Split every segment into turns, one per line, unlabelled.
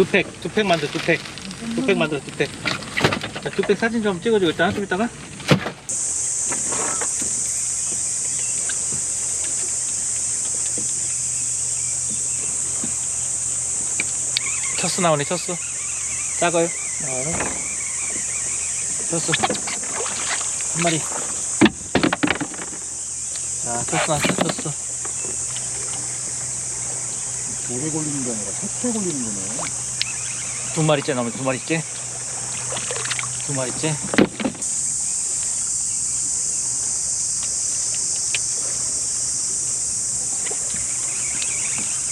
두 팩, 두 팩 만들어, 두 팩. 두팩 만들어, 두 팩. 자, 두팩 사진 좀 찍어주고 일단 좀 이따가. 쳤어 나오네, 쳤어. 작아요. 쳤어. 한 마리. 자, 쳤어, 나왔어, 쳤어.
오래 걸리는 게 아니라 색채 걸리는 거네.
두 마리째 나오면 두 마리째. 두 마리째.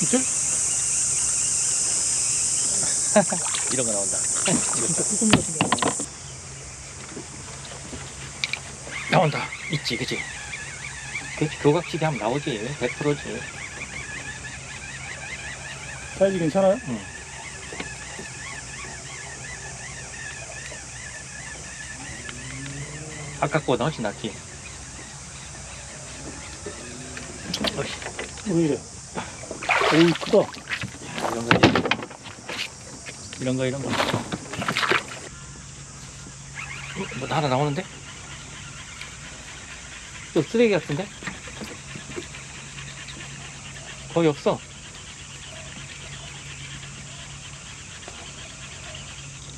이틀? 이런 거 나온다. 나온다. 있지, 그치? 그 교각지게 하면 나오지. 100%지.
사이즈 괜찮아요?
아까 거보다 훨씬 낫지.
왜 이래? 오이 크다.
이런 거, 이런 거, 이런 거. 어, 뭐 하나 나오는데? 또 쓰레기 같은데? 거의 없어.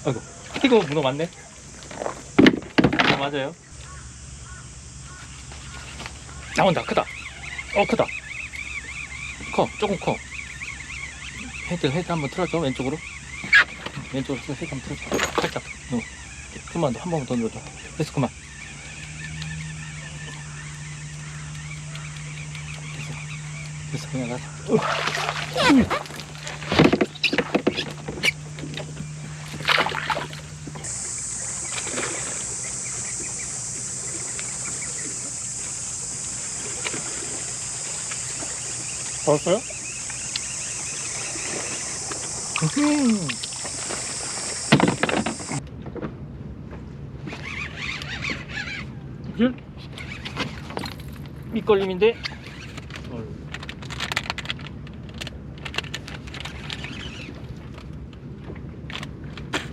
아이고, 이거 문어 맞네? 문어 맞아요. 나온다, 크다. 어, 크다. 커, 조금 커. 헤드, 헤드 한번 틀어줘, 왼쪽으로. 왼쪽으로 헤드 한번 틀어줘. 살짝. 어. 좀만 더, 한 번만 더 눌러줘. 됐어, 그만. 됐어. 됐어, 그냥 가자.
잡았어요?
줄? 밑걸림인데?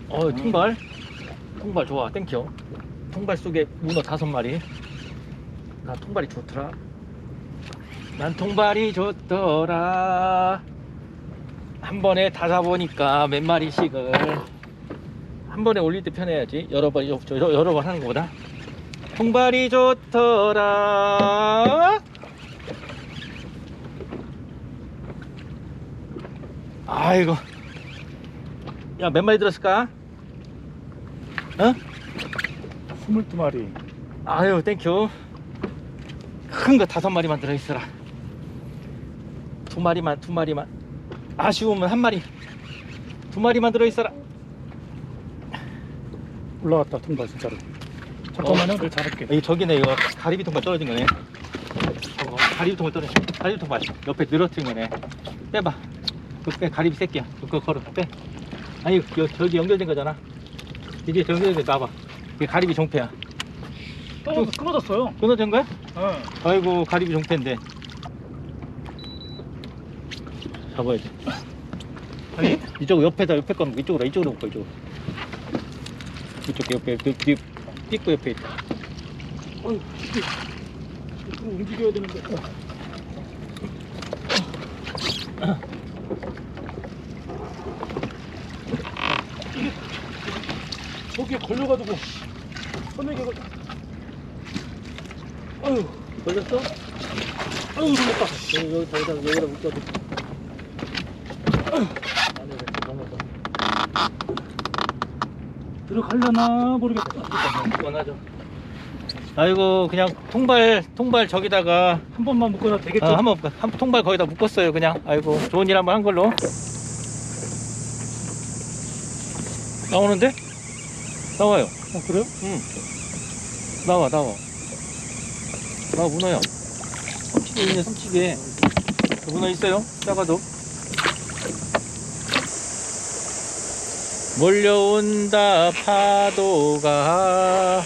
어, 통발. 통발 좋아, 땡큐. 통발 속에 문어 다섯 마리. 나 통발이 좋더라. 난 통발이 좋더라. 한 번에 다 잡으니까 몇 마리씩을 한 번에 올릴 때 편해야지. 여러 번, 여러, 여러 번 하는 것보다. 통발이 좋더라. 아이고. 야, 몇 마리 들었을까? 어?
22마리.
아유, 땡큐. 큰 거 다섯 마리만 들어있어라. 두 마리만, 두 마리만. 아쉬우면 한 마리. 두 마리만 들어있어라.
올라갔다, 통발 진짜로. 잠깐만요,
어.
잡을게.
이 저기네 이거 가리비 통발 떨어진 거네. 저거 가리비 통발 떨어진. 가리비 통발 옆에 늘어뜨린 거네. 빼봐. 그거 빼 가리비 새끼야. 그거 걸어 빼. 아니 여, 저기 연결된 거잖아. 이게 연결된 거 놔봐. 이게 가리비 종패야.
떨어져, 끊어졌어요.
끊어진 거야?
네.
아이고 가리비 종패인데. 잡아야지. 아니 이쪽 옆에다 옆에 거는 이쪽으로 이쪽으로 볼까 이쪽으로. 이쪽 옆에 뒤, 뒤 띠고 옆에 있다.
좀 움직여야 되는데. 이게 저기에 걸려가지고 선생님 이거 아유
걸렸어?
아유 놀랐다
여기 여기 여기다 여기다 묶어줘.
들어가려나 모르겠다.
원하죠. 아이고 그냥 통발 통발 저기다가
한 번만 묶어도 되겠죠?
아, 한번 한 통발 거기다 묶었어요 그냥. 아이고 좋은 일 한번 한 걸로. 나오는데? 나와요.
어 그래요?
응. 나와 나와. 나 문어야. 삼치개 있네 삼치개. 문어 있어요? 작아도. 몰려온다 파도가.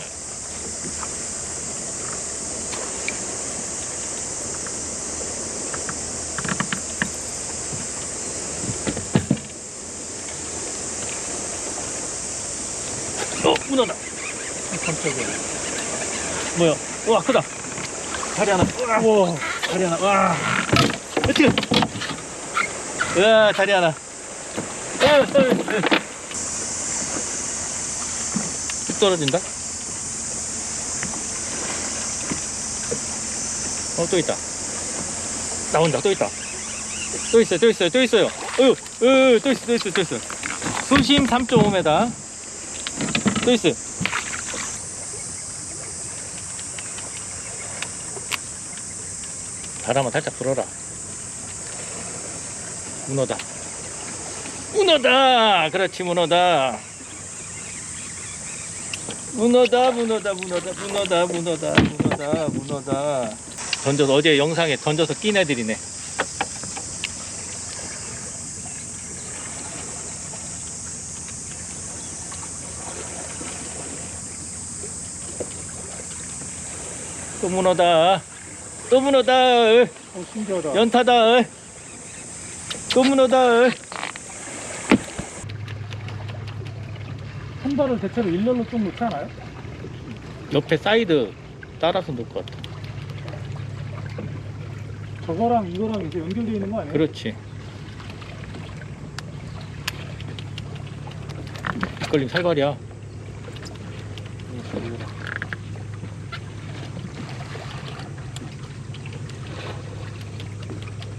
어 문어다.
깜짝이야.
뭐야? 와 크다. 다리 하나. 우와 다리 하나. 와. 어떻게 으아 다리 하나. 으, 으, 으. 떨어진다? 어 또 있다. 나온다. 또 있다. 또 있어요. 또 있어요. 또 있어요. 어휴 어휴 또 있어요, 또 있어요, 또 있어요. 수심 3.5m 또 있어요 바람은 살짝 불어라. 문어다. 문어다! 그렇지 문어다. 문어다 문어다 문어다 문어다 문어다 문어다 문어다. 던져서 어제 영상에 던져서 낀 애들이네. 또 문어다. 또 문어다.
어, 신기하다.
연타다. 또 문어다.
순발을 대체로 일렬로 좀 놓지 않아요?
옆에 사이드 따라서 놓을 것 같아.
저거랑 이거랑 이제 연결되어 있는 거 아니에요?
그렇지. 걸림 살발이야.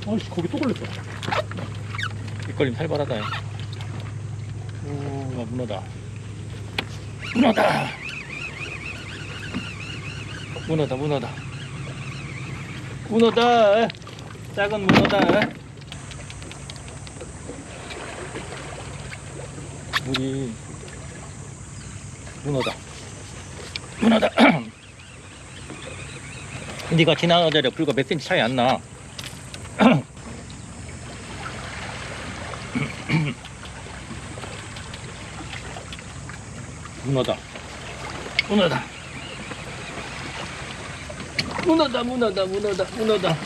어이씨 거기 또 걸렸어.
이 걸림 살벌하다. 오, 문어다. 문어다. 문어다 문어다. 문어다. 작은 문어다. 물이 문어다. 문어다. 네가 지나가자려 불과 몇 센치 차이 안나. 문어다. 문어다. 문어다 문어다 문어다 문어다.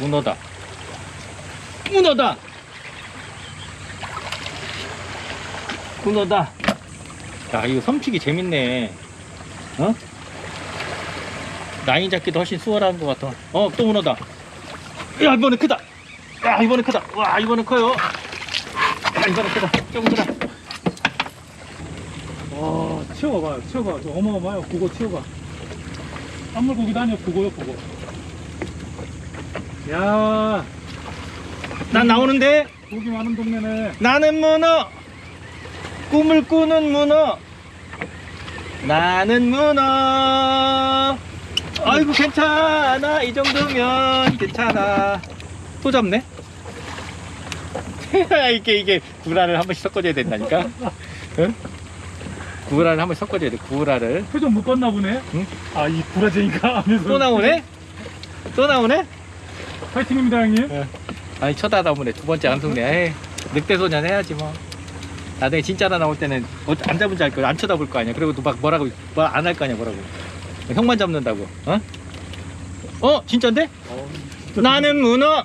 문어다. 문어다. 문어다. 야 이거 섬치기 재밌네. 어? 라인 잡기도 훨씬 수월한 것 같아. 어또 문어다. 야 이번에 크다. 야, 이번에 크다. 와, 이번에 커요. 야, 이번에 크다. 조금 크다.
와, 치워봐요. 치워봐요. 저 어마어마해요. 그거 치워봐. 산물고기도 아니고 그거요, 그거. 야,
난 나오는데
고기 많은 동네네.
나는 문어. 꿈을 꾸는 문어. 나는 문어. 아이고 괜찮아 이 정도면 괜찮아. 또 잡네. 이게 이게 구라를 한 번씩 섞어줘야 된다니까. 응? 구라를 한번 섞어줘야 돼. 구라를.
표정 못 봤나 보네.
응?
아 이 브라제인가
또 나오네? 또 나오네?
파이팅입니다 형님.
아니 쳐다다 보네. 두 번째 안성네. 늑대 소년 해야지 뭐. 나중에 진짜로 나올 때는 어, 안 잡은지 알 거야. 안 쳐다볼 거 아니야. 그리고 또 막 뭐라고 뭐 안 할 거 아니야. 뭐라고. 형만 잡는다고. 어? 어? 진짠데?
어,
나는 문어.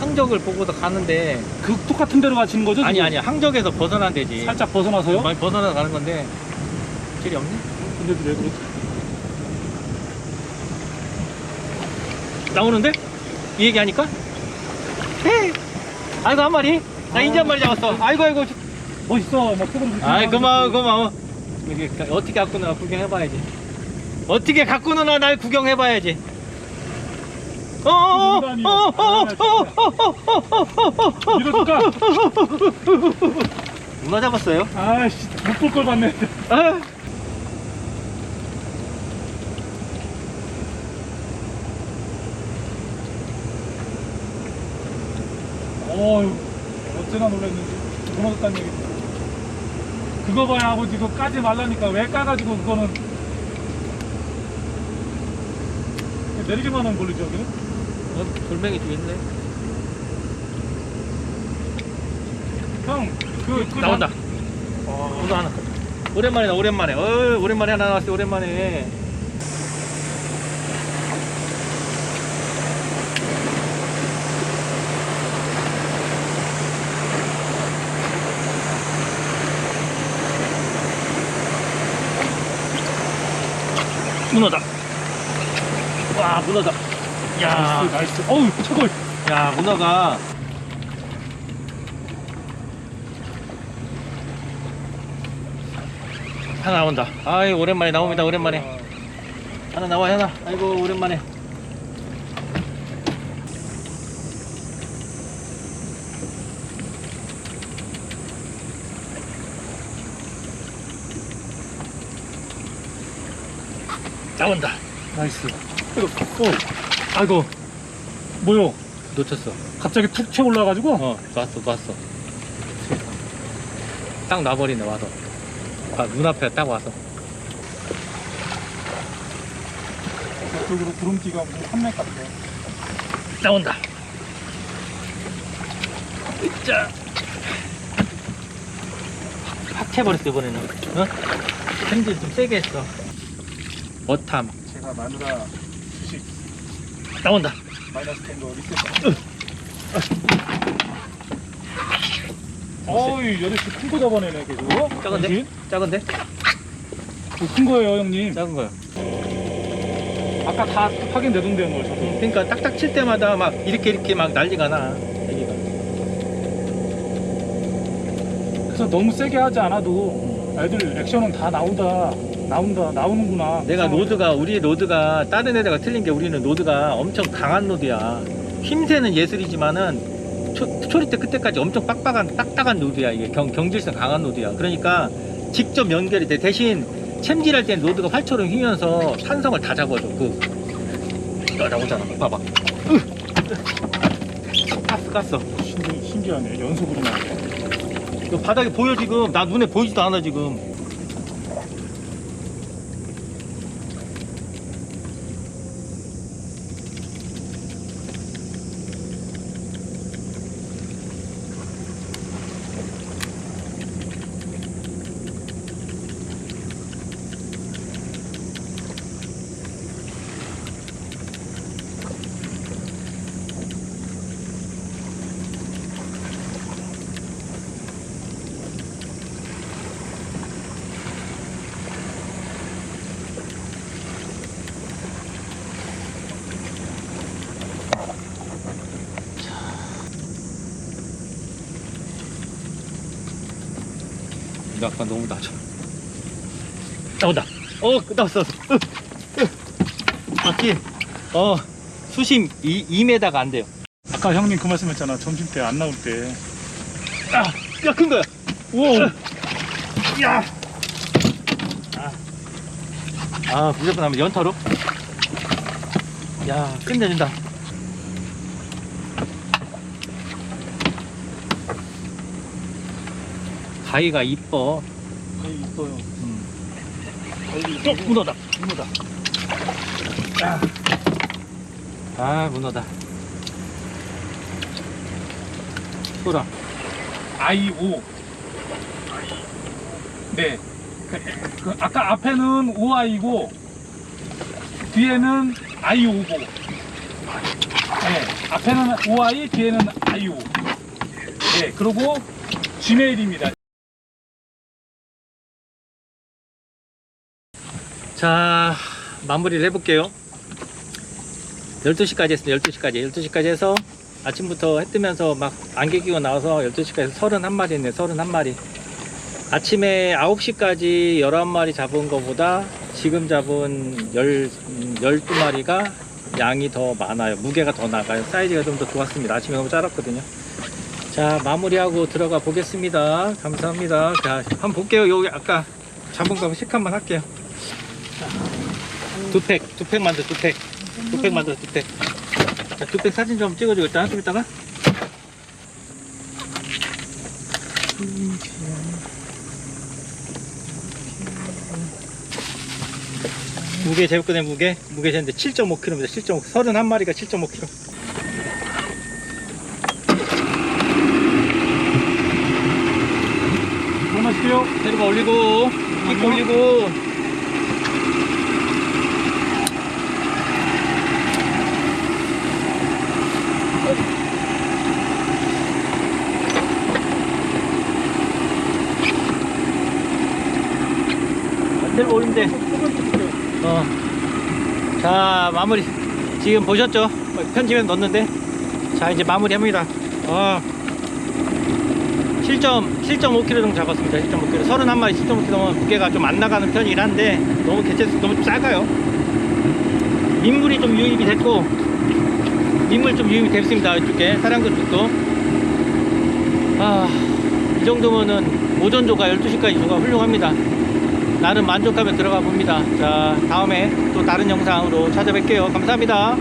항적을 보고서 가는데
그 똑같은 데로 가시는 거죠?
아니
지금?
아니 항적에서 벗어난 데지
살짝 벗어나서요?
많이 벗어나 가는 건데 길이 없네?
근데도 왜 그러지?
나오는데? 이 얘기하니까? 헤 아이고 한 마리 나
아.
인제 한 마리 잡았어 아이고 아이고
멋있어. 막 속으로
아이 고마워 고마워 이게 어떻게 갖고 누나 구경해봐야지. 어떻게 갖고 누나 날 구경해봐야지. 이럴까? 누나 잡았어요? 아씨 못 볼 걸 봤네. 아.
어 어찌나 놀랐는지 무너졌다는 얘기. 그거 봐야 아버지 그거 까지 말라니까 왜 까가지고 그거는 내리기만 하면 걸리죠 여기는?
어, 돌멩이 좀 있네.
형, 그, 그
나온다. 문어 하나. 오랜만이다, 오랜만에. 어, 오랜만에 하나 나왔어, 오랜만에. 문어다. 와, 문어다. 야,
나이스. 어우, 최고.
야, 문어가 하나 나온다. 아이 오랜만에 나옵니다. 오랜만에 하나 나와 하나. 아이고 오랜만에. 나온다.
나이스.
어, 아이고
뭐요?
놓쳤어.
갑자기 툭 튀어 올라가지고?
어, 놨어, 놨어. 딱 놔버리네, 와서. 아, 눈앞에 딱 와서.
저쪽으로 구름띠가 한맥 같아.
나온다. 으짜. 확 채버렸어, 이번에는. 어? 핸들 좀 세게 했어. 어탐.
제가 마누라
나온다.
마이너스 된거 리셋. 어이, 여덟시 큰거 잡아내네, 계속.
작은데?
당신?
작은데?
어, 큰 거예요, 형님.
작은 거요.
아까 다 확인되던데요, 뭐, 저도.
그러니까 딱딱 칠 때마다 막 이렇게 이렇게 막 난리가 나. 애기가.
그래서 너무 세게 하지 않아도 애들 액션은 다 나오다, 나온다, 나오는구나.
내가. 노드가 우리 노드가 다른 애들과 틀린 게 우리는 노드가 엄청 강한 노드야. 힘새는 예술이지만은 초, 초리 때 그때까지 엄청 빡빡한 딱딱한 노드야. 이게 경, 경질성 강한 노드야. 그러니까 직접 연결이 돼. 대신 챔질할 때 노드가 활처럼 휘면서 탄성을 다 잡아줘. 그 나- 나오잖아. 봐봐. 으! 깠어 깠어.
신기, 신기하네, 연속으로.
이거 바닥에 보여 지금. 나 눈에 보이지도 않아 지금. 약간 너무 낮아. 나온다. 어, 나왔어. 바퀴. 어, 수심 2, 2m가 안 돼요.
아까 형님 그 말씀 했잖아, 점심 때 안 나올 때.
야, 야, 큰 거야.
우와!
야. 아, 아 무조건 하면 연타로. 야, 끝내준다. 가위가 이뻐.
거의 이뻐요.
음. 어, 문어다. 문어다. 아, 아 문어다. 소라.
I5. 네. 그, 그 아까 앞에는 5i고 뒤에는 i5고. 네. 앞에는 5i, 뒤에는 i5. 네. 그리고 gmail입니다.
자, 마무리를 해볼게요. 12시까지 했습니다. 12시까지. 12시까지 해서 아침부터 해 뜨면서 막 안개 끼고 나와서 12시까지 31마리 했네, 31마리. 아침에 9시까지 11마리 잡은 것보다 지금 잡은 10, 음, 12마리가 양이 더 많아요. 무게가 더 나가요. 사이즈가 좀 더 좋았습니다. 아침에 너무 짧았거든요. 자, 마무리하고 들어가 보겠습니다. 감사합니다. 자, 한번 볼게요. 여기 아까 잡은 거식 한번 할게요. 자, 두 팩, 두팩 만들어, 두 팩. 두팩 만들어, 두 팩. 자, 두팩 사진 좀 찍어줘. 일단 좀 이따가. 무게 제육근의 무게 무게 쟀는데 7.5kg입니다. 7.5 31마리가 7.5kg.
얼마씩요?
데리고 올리고 킥 올리고 올린대. 어. 자, 마무리. 지금 보셨죠? 편집에 넣었는데. 자, 이제 마무리 합니다. 아. 7.7.5kg 정도 잡았습니다. 7.5kg. 31마리 7.5kg면 무게가 좀 안 나가는 편이긴 한데 너무 개체수 너무 작아요. 민물이 좀 유입이 됐고 민물 좀 유입이 됐습니다. 이쪽에 사랑도 쪽도. 아, 이 정도면은 오전 조가 12시까지 조가 훌륭합니다. 나름 만족하며 들어가 봅니다. 자, 다음에 또 다른 영상으로 찾아뵐게요. 감사합니다.